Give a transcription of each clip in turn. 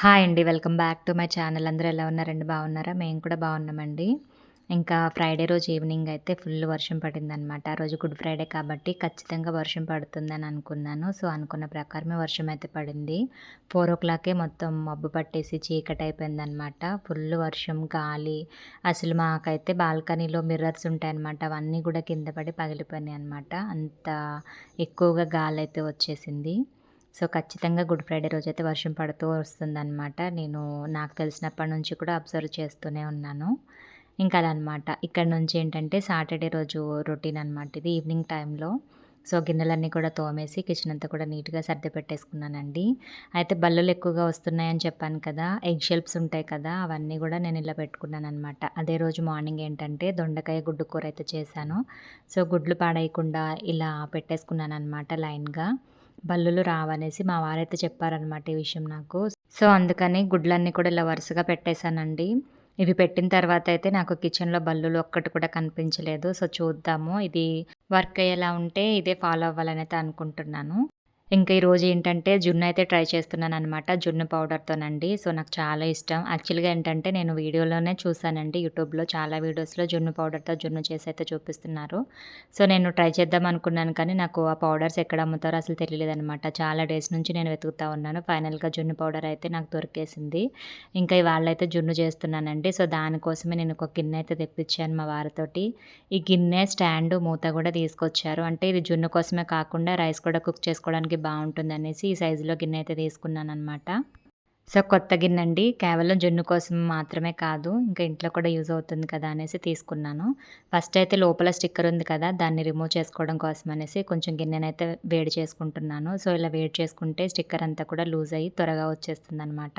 Hi అండి. Welcome back to my channel. అందరూ ఎలా ఉన్నారండి? బాగున్నారా? మేము కూడా బాగున్నామండి. ఇంకా ఫ్రైడే రోజు ఈవినింగ్ అయితే ఫుల్ వర్షం పడిందనమాట. ఆ రోజు గుడ్ ఫ్రైడే కాబట్టి ఖచ్చితంగా వర్షం పడుతుందని అనుకున్నాను. సో, అనుకున్న ప్రకారమే వర్షం అయితే పడింది. 4:00కే మొత్తం మబ్బు పట్టేసి చీకటి అయిపోయిందనమాట ఫుల్ వర్షం, గాలి అసలు మాకైతే బాల్కనీలో మిర్రర్స్ ఉంటాయనమాట. అవన్నీ కూడా కింద పడి పగిలిపోయినాయి అనమాట అంత ఎక్కువగా గాలి అయితే వచ్చేసింది. సో, ఖచ్చితంగా గుడ్ ఫ్రైడే రోజైతే వర్షం పడుతూ వస్తుందనమాట. నేను నాకు తెలిసినప్పటి నుంచి కూడా అబ్జర్వ్ చేస్తూనే ఉన్నాను. ఇంకా అదనమాట అనమాట. ఇక్కడ నుంచి ఏంటంటే సాటర్డే రోజు రొటీన్ అనమాట ఇది ఈవినింగ్ టైంలో. సో, గిన్నెలన్నీ కూడా తోమేసి కిచెన్ అంతా కూడా నీట్‌గా సర్ది పెట్టేసుకున్నానండి. అయితే బల్లలు ఎక్కువగా వస్తున్నాయని చెప్పాను కదా! ఎగ్ షెల్ప్స్ ఉంటాయి కదా! అవన్నీ కూడా నేను ఇలా పెట్టుకున్నాననమాట. అదే రోజు మార్నింగ్ ఏంటంటే దొండకాయ గుడ్డు కూర అయితే చేశాను. సో, గుడ్లు పాడేయకుండా ఇలా పెట్టేసుకున్నాను అనమాట లైన్‌గా. బల్లులు రావనేసి మా వారైతే చెప్పారనమాట ఈ విషయం నాకు. సో, అందుకని గుడ్లన్నీ కూడా ఇలా వరుసగా పెట్టేశానండి. ఇవి పెట్టిన తర్వాత అయితే నాకు కిచెన్‌లో బల్లులు ఒక్కటి కూడా కనిపించలేదు. సో, చూద్దాము ఇది వర్క్ అయ్యేలా ఉంటే ఇదే ఫాలో అవ్వాలనైతే అనుకుంటున్నాను. ఇంకా ఈరోజు ఏంటంటే జున్ను అయితే ట్రై చేస్తున్నాను అనమాట జున్ను పౌడర్‌తోనండి. సో, నాకు చాలా ఇష్టం. యాక్చువల్‌గా ఏంటంటే నేను వీడియోలోనే చూసానండి యూట్యూబ్‌లో చాలా వీడియోస్‌లో జున్ను పౌడర్‌తో జున్ను చేసి అయితే చూపిస్తున్నారు. సో, నేను ట్రై చేద్దాం అనుకున్నాను కానీ నాకు ఆ పౌడర్స్ ఎక్కడ అమ్ముతారో అసలు తెలియలేదనమాట. చాలా డేస్ నుంచి నేను వెతుకుతా ఉన్నాను. ఫైనల్‌గా జున్ను పౌడర్ అయితే నాకు దొరికేసింది. ఇంకా ఇవాళైతే జున్ను చేస్తున్నానండి. సో, దానికోసమే నేను ఒక గిన్నె అయితే తెప్పించాను మా వారితోటి. ఈ గిన్నె, స్టాండు, మూత కూడా తీసుకొచ్చారు. అంటే ఇది జున్ను కోసమే కాకుండా రైస్ కూడా కుక్ చేసుకోవడానికి బాగుంటుంది అనేసి ఈ సైజులో గిన్నె అయితే తీసుకున్నాను అనమాట సో, కొత్త గిన్నె అండి. కేవలం జున్ను కోసం మాత్రమే కాదు. ఇంకా ఇంట్లో కూడా యూజ్ అవుతుంది కదా! అనేసి తీసుకున్నాను. ఫస్ట్ అయితే లోపల స్టిక్కర్ ఉంది కదా! దాన్ని రిమూవ్ చేసుకోవడం కోసం అనేసి కొంచెం గిన్నెనైతే వేడి చేసుకుంటున్నాను. సో, ఇలా వేడి చేసుకుంటే స్టిక్కర్ అంతా కూడా లూజ్ అయ్యి త్వరగా వచ్చేస్తుంది అనమాట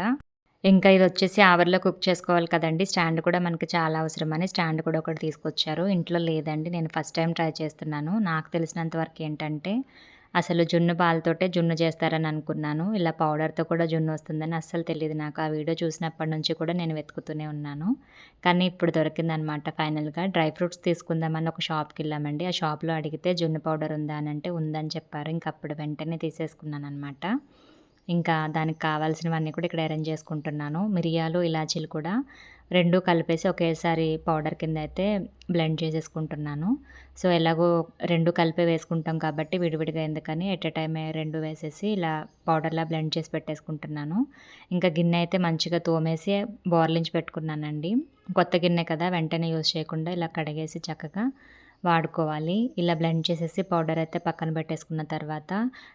ఇంకా ఇది వచ్చేసి ఆవర్లో కుక్ చేసుకోవాలి కదండీ! స్టాండ్ కూడా మనకి చాలా అవసరమని స్టాండ్ కూడా ఒకటి తీసుకొచ్చారు. ఇంట్లో లేదండి. నేను ఫస్ట్ టైం ట్రై చేస్తున్నాను. నాకు తెలిసినంత వరకు ఏంటంటే అసలు జున్ను పాలతోటే జున్ను చేస్తారని అనుకున్నాను. ఇలా పౌడర్‌తో కూడా జున్ను వస్తుందని అస్సలు తెలియదు నాకు. ఆ వీడియో చూసినప్పటి నుంచి కూడా నేను వెతుకుతూనే ఉన్నాను. కానీ ఇప్పుడు దొరికిందనమాట ఫైనల్‌గా. డ్రై ఫ్రూట్స్ తీసుకుందామని ఒక షాప్కి వెళ్ళామండి ఆ షాప్‌లో అడిగితే జున్ను పౌడర్ ఉందా అని అంటే ఉందని చెప్పారు. ఇంక అప్పుడు వెంటనే తీసేసుకున్నాననమాట. ఇంకా దానికి కావాల్సినవన్నీ కూడా ఇక్కడ అరేంజ్ చేసుకుంటున్నాను. మిరియాలు, ఇలాచీలు కూడా రెండు కలిపేసి ఒకేసారి పౌడర్ కింద అయితే బ్లెండ్ చేసేసుకుంటున్నాను. సో, ఎలాగో రెండు కలిపే వేసుకుంటాం కాబట్టి విడివిడిగా ఎందుకని ఎట్ ఎ టైమే రెండు వేసేసి ఇలా పౌడర్‌లా బ్లెండ్ చేసి పెట్టేసుకుంటున్నాను. ఇంకా గిన్నె అయితే మంచిగా తోమేసి బోర్లించి పెట్టుకున్నానండి. కొత్త గిన్నె కదా! వెంటనే యూజ్ చేయకుండా ఇలా కడిగేసి చక్కగా వాడుకోవాలి. ఇలా బ్లెండ్ చేసేసి పౌడర్ అయితే పక్కన పెట్టేసుకున్న తర్వాత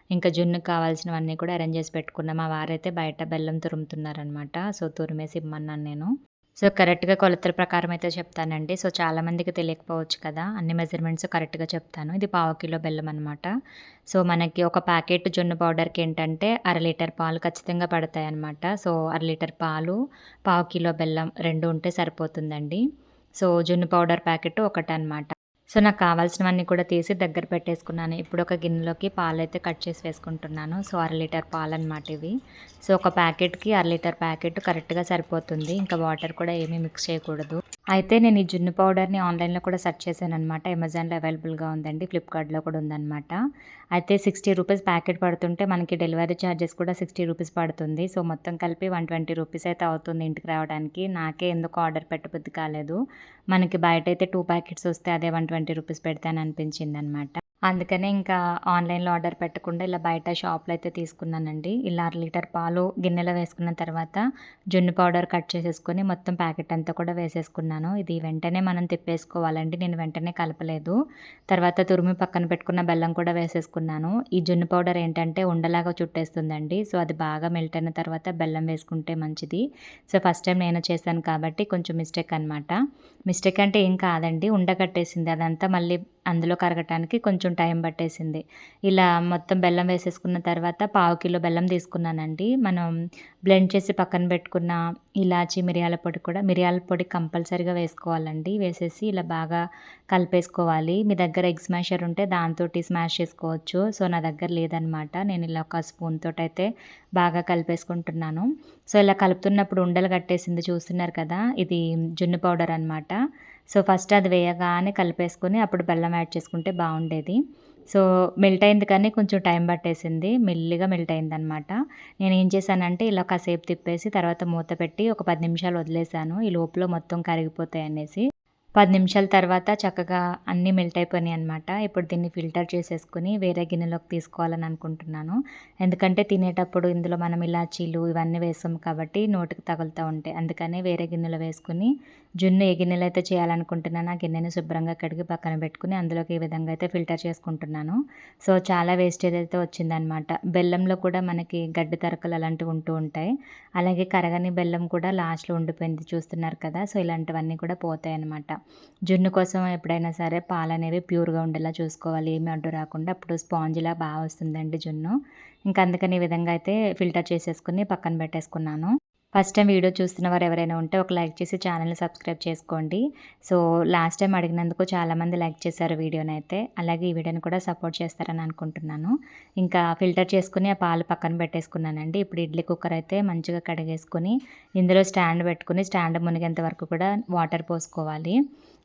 ఇంకా జున్నుకి కావాల్సినవన్నీ కూడా అరేంజ్ చేసి పెట్టుకున్నాం మా వారైతే బయట బెల్లం తురుముతున్నారనమాట. సో, తురిమేసి ఇమ్మన్నాను నేను. సో, కరెక్ట్‌గా కొలతల ప్రకారం అయితే చెప్తానండి. సో, చాలామందికి తెలియకపోవచ్చు కదా! అన్ని మెజర్‌మెంట్స్ కరెక్ట్‌గా చెప్తాను. ఇది పావు కిలో బెల్లం అనమాట. సో, మనకి ఒక ప్యాకెట్ జొన్న పౌడర్‌కి ఏంటంటే అర లీటర్ పాలు ఖచ్చితంగా పడతాయి అనమాట సో, అర లీటర్ పాలు, పావు కిలో బెల్లం రెండు ఉంటే సరిపోతుందండి. సో, జున్ను పౌడర్ ప్యాకెట్ ఒకటనమాట. సో, నాకు కావాల్సినవన్నీ కూడా తీసి దగ్గర పెట్టేసుకున్నాను. ఇప్పుడు ఒక గిన్నెలోకి పాలైతే కట్ చేసి వేసుకుంటున్నాను. సో, అర లీటర్ పాలు అనమాట ఇవి. సో, ఒక ప్యాకెట్‌కి అర లీటర్ ప్యాకెట్ కరెక్ట్‌గా సరిపోతుంది. ఇంకా వాటర్ కూడా ఏమీ మిక్స్ చేయకూడదు. అయితే నేను ఈ జున్ను పౌడర్‌ని ఆన్‌లైన్‌లో కూడా సెర్చ్ చేశాననమాట. అమెజాన్‌లో అవైలబుల్‌గా ఉందండి. ఫ్లిప్‌కార్ట్‌లో కూడా ఉందనమాట. అయితే సిక్స్టీ రూపీస్ ప్యాకెట్ పడుతుంటే మనకి డెలివరీ ఛార్జెస్ కూడా సిక్స్టీ రూపీస్ పడుతుంది. సో, మొత్తం కలిపి వన్ ట్వంటీ రూపీస్ అయితే అవుతుంది ఇంటికి రావడానికి. నాకే ఎందుకో ఆర్డర్ పెట్టబుద్ధి కాలేదు. మనకి బయట అయితే టూ ప్యాకెట్స్ వస్తే అదే వన్ ట్వంటీ రూపీస్ పెడతాను అనిపించింది అనమాట అందుకనే ఇంకా ఆన్‌లైన్‌లో ఆర్డర్ పెట్టకుండా ఇలా బయట షాప్‌లో అయితే తీసుకున్నానండి. ఇలా అర లీటర్ పాలు గిన్నెలో వేసుకున్న తర్వాత జున్ను పౌడర్ కట్ చేసేసుకొని మొత్తం ప్యాకెట్ అంతా కూడా వేసేసుకున్నాను. ఇది వెంటనే మనం తిప్పేసుకోవాలండి. నేను వెంటనే కలపలేదు. తర్వాత తురిమి పక్కన పెట్టుకున్న బెల్లం కూడా వేసేసుకున్నాను. ఈ జున్ను పౌడర్ ఏంటంటే ఉండలాగా చుట్టేస్తుందండి. సో, అది బాగా మెల్ట్ అయిన తర్వాత బెల్లం వేసుకుంటే మంచిది. సో, ఫస్ట్ టైం నేను చేశాను కాబట్టి కొంచెం మిస్టేక్ అనమాట. మిస్టేక్ అంటే ఏం కాదండి. ఉండ కట్టేసింది. అదంతా మళ్ళీ అందులో కరగటానికి కొంచెం టైం పట్టేసింది. ఇలా మొత్తం బెల్లం వేసేసుకున్న తర్వాత పావు కిలో బెల్లం తీసుకున్నానండి. మనం బ్లెండ్ చేసి పక్కన పెట్టుకున్న ఇలాచీ, మిరియాల పొడి కూడా మిరియాల పొడి కంపల్సరీగా వేసుకోవాలండి. వేసేసి ఇలా బాగా కలిపేసుకోవాలి. మీ దగ్గర ఎగ్ స్మాషర్ ఉంటే దాంతోటి స్మాష్ చేసుకోవచ్చు. సో, నా దగ్గర లేదనమాట. నేను ఇలా ఒక స్పూన్ అయితే బాగా కలిపేసుకుంటున్నాను. సో, ఇలా కలుపుతున్నప్పుడు ఉండలు కట్టేసింది చూస్తున్నారు కదా! ఇది జున్ను పౌడర్ అనమాట. సో, ఫస్ట్ అది వేయగానే కలిపేసుకొని అప్పుడు బెల్లం యాడ్ చేసుకుంటే బాగుండేది సో మెల్ట్ అయింది కానీ కొంచెం టైం పట్టేసింది. మెల్లిగా మెల్ట్ అయిందనమాట నేను ఏం చేశానంటే ఇలా కాసేపు తిప్పేసి తర్వాత మూత పెట్టి ఒక పది నిమిషాలు వదిలేసాను ఈ లోపల మొత్తం కరిగిపోతాయి అనేసి. పది నిమిషాల తర్వాత చక్కగా అన్నీ మెల్ట్ అయిపోయినాయి అనమాట ఇప్పుడు దీన్ని ఫిల్టర్ చేసేసుకుని వేరే గిన్నెలోకి తీసుకోవాలని అనుకుంటున్నాను. ఎందుకంటే తినేటప్పుడు ఇందులో మనం ఇలాచీలు ఇవన్నీ వేసాం కాబట్టి నోటికి తగులుతూ ఉంటాయి. అందుకనే వేరే గిన్నెలో వేసుకుని జున్ను ఏ గిన్నెలో అయితే చేయాలనుకుంటున్నాను ఆ గిన్నెని శుభ్రంగా కడిగి పక్కన పెట్టుకుని అందులోకి ఈ విధంగా అయితే ఫిల్టర్ చేసుకుంటున్నాను. సో చాలా వేస్టేజ్ అయితే వచ్చిందనమాట బెల్లంలో కూడా మనకి గడ్డి తరకలు అలాంటివి ఉంటూ ఉంటాయి. అలాగే కరగని బెల్లం కూడా లాస్ట్లో ఉండిపోయింది చూస్తున్నారు కదా. సో ఇలాంటివన్నీ కూడా పోతాయి అన్నమాట జున్ను కోసం ఎప్పుడైనా సరే పాలు అనేవి ప్యూర్గా ఉండేలా చూసుకోవాలి. ఏమి అడ్డు రాకుండా అప్పుడు స్పాంజ్లా బాగా వస్తుందండి జున్ను. ఇంకా అందుకని ఈ విధంగా అయితే ఫిల్టర్ చేసేసుకుని పక్కన పెట్టేసుకున్నాను. ఫస్ట్ టైం వీడియో చూస్తున్న వారు ఎవరైనా ఉంటే ఒక లైక్ చేసి ఛానల్ని సబ్స్క్రైబ్ చేసుకోండి. సో లాస్ట్ టైం అడిగినందుకు చాలామంది లైక్ చేశారు వీడియోని అయితే. అలాగే ఈ వీడియోని కూడా సపోర్ట్ చేస్తారని అనుకుంటున్నాను. ఇంకా ఫిల్టర్ చేసుకుని ఆ పాలు పక్కన పెట్టేసుకున్నానండి. ఇప్పుడు ఇడ్లీ కుక్కర్ అయితే మంచిగా కడిగేసుకుని ఇందులో స్టాండ్ పెట్టుకుని స్టాండ్ మునిగేంత వరకు కూడా వాటర్ పోసుకోవాలి.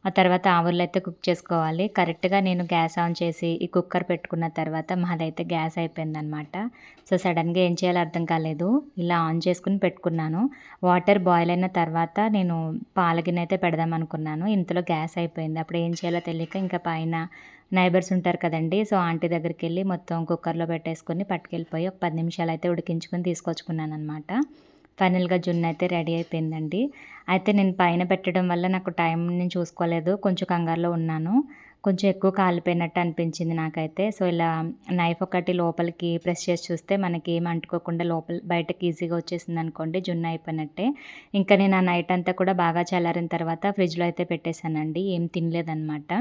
ఆ తర్వాత ఆవుల్లో అయితే కుక్ చేసుకోవాలి. కరెక్ట్గా నేను గ్యాస్ ఆన్ చేసి ఈ కుక్కర్ పెట్టుకున్న తర్వాత మాదైతే గ్యాస్ అయిపోయిందనమాట సో సడన్గా ఏం చేయాలో అర్థం కాలేదు. ఇలా ఆన్ చేసుకుని పెట్టుకున్నాను. వాటర్ బాయిల్ అయిన తర్వాత నేను పాలగిన్నె అయితే పెడదాం అనుకున్నాను. ఇంతలో గ్యాస్ అయిపోయింది. అప్పుడు ఏం చేయాలో తెలియక ఇంకా పైన నైబర్స్ ఉంటారు కదండి. సో ఆంటీ దగ్గరికి వెళ్ళి మొత్తం కుక్కర్లో పెట్టేసుకొని పట్టుకెళ్ళిపోయి ఒక పది నిమిషాలు అయితే ఉడికించుకొని తీసుకొచ్చుకున్నాను అనమాట ఫైనల్గా జున్ను అయితే రెడీ అయిపోయిందండి. అయితే నేను పైన పెట్టడం వల్ల నాకు టైం నేను చూసుకోలేదు. కొంచెం కంగారులో ఉన్నాను. కొంచెం ఎక్కువ కాలిపోయినట్టు అనిపించింది నాకైతే. సో ఇలా నైఫ్ ఒకటి లోపలికి ప్రెస్ చేసి చూస్తే మనకి ఏం అంటుకోకుండా లోపల బయటకి ఈజీగా వచ్చేసింది అనుకోండి జున్ను అయిపోయినట్టే. ఇంకా నేను ఆ నైట్ అంతా కూడా బాగా చల్లారిన తర్వాత ఫ్రిడ్జ్లో అయితే పెట్టేశానండి ఏం తినలేదనమాట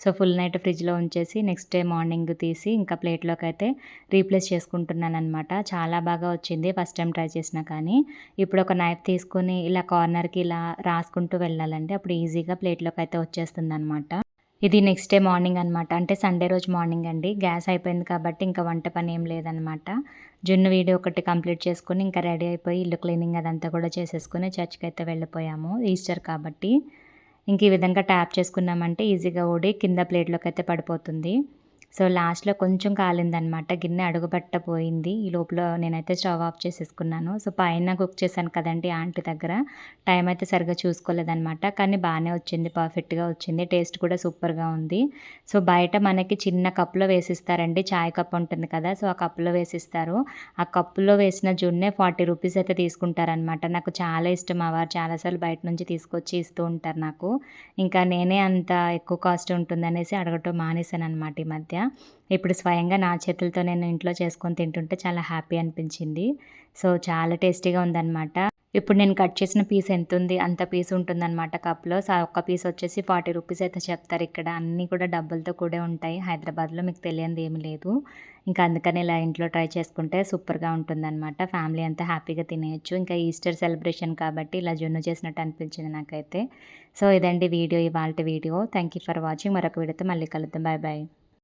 సో ఫుల్ నైట్ ఫ్రిడ్జ్లో ఉంచేసి నెక్స్ట్ డే మార్నింగ్ తీసి ఇంకా ప్లేట్లోకి అయితే రీప్లేస్ చేసుకుంటున్నాను అనమాట చాలా బాగా వచ్చింది ఫస్ట్ టైం ట్రై చేసినా కానీ. ఇప్పుడు ఒక నైఫ్ తీసుకొని ఇలా కార్నర్కి ఇలా రాసుకుంటూ వెళ్ళాలండి అప్పుడు ఈజీగా ప్లేట్లోకి అయితే వచ్చేస్తుంది అనమాట ఇది నెక్స్ట్ డే మార్నింగ్ అనమాట అంటే సండే రోజు మార్నింగ్ అండి. గ్యాస్ అయిపోయింది కాబట్టి ఇంకా వంట పని ఏం లేదనమాట జున్ను వీడియో ఒకటి కంప్లీట్ చేసుకుని ఇంకా రెడీ అయిపోయి ఇల్లు క్లీనింగ్ అదంతా కూడా చేసేసుకుని చర్చ్కి అయితే వెళ్ళిపోయాము. ఈస్టర్ కాబట్టి. ఇంక ఈ విధంగా ట్యాప్ చేసుకున్నామంటే ఈజీగా ఓడి కింద ప్లేట్లోకి అయితే పడిపోతుంది. సో లాస్ట్లో కొంచెం కాలిందనమాట. గిన్నె అడుగుపట్టపోయింది ఈ లోపల నేనైతే స్టవ్ ఆఫ్ చేసేసుకున్నాను. సో పైన కుక్ చేశాను కదండి ఆంటీ దగ్గర. టైం అయితే సరిగ్గా చూసుకోలేదనమాట. కానీ బాగానే వచ్చింది. పర్ఫెక్ట్గా వచ్చింది. టేస్ట్ కూడా సూపర్గా ఉంది. సో బయట మనకి చిన్న కప్పులో వేసిస్తారండి. చాయ్ కప్ ఉంటుంది కదా. సో ఆ కప్పులో వేసిస్తారు. ఆ కప్పులో వేసిన జున్నే ఫార్టీ రూపీస్ అయితే తీసుకుంటారనమాట. నాకు చాలా ఇష్టం. ఆ వారు చాలాసార్లు బయట నుంచి తీసుకొచ్చి ఇస్తూ ఉంటారు నాకు. ఇంకా నేనే అంత ఎక్కువ కాస్ట్ ఉంటుందనేసి అడగటం మానేశాను అనమాట ఈ మధ్య. ఇప్పుడు స్వయంగా నా చేతులతో నేను ఇంట్లో చేసుకొని తింటుంటే చాలా హ్యాపీ అనిపించింది. సో చాలా టేస్టీగా ఉందన్నమాట. ఇప్పుడు నేను కట్ చేసిన పీస్ ఎంత ఉంది అంత పీస్ ఉంటుందన్నమాట కప్లో. సో ఒక్క పీస్ వచ్చేసి ఫార్టీ రూపీస్ అయితే చెప్తారు ఇక్కడ. అన్నీ కూడా డబ్బులతో కూడా ఉంటాయి. హైదరాబాద్లో మీకు తెలియంది ఏమి లేదు. ఇంకా అందుకని ఇలా ఇంట్లో ట్రై చేసుకుంటే సూపర్గా ఉంటుందన్నమాట. ఫ్యామిలీ అంతా హ్యాపీగా తినేయచ్చు. ఇంకా ఈస్టర్ సెలబ్రేషన్ కాబట్టి ఇలా జున్ను చేసినట్టు అనిపించింది నాకైతే. సో ఇదండి వీడియో ఇవాళ video. Thank you for watching మరొక వీడియోతో మళ్ళీ కలుద్దాం. Bye bye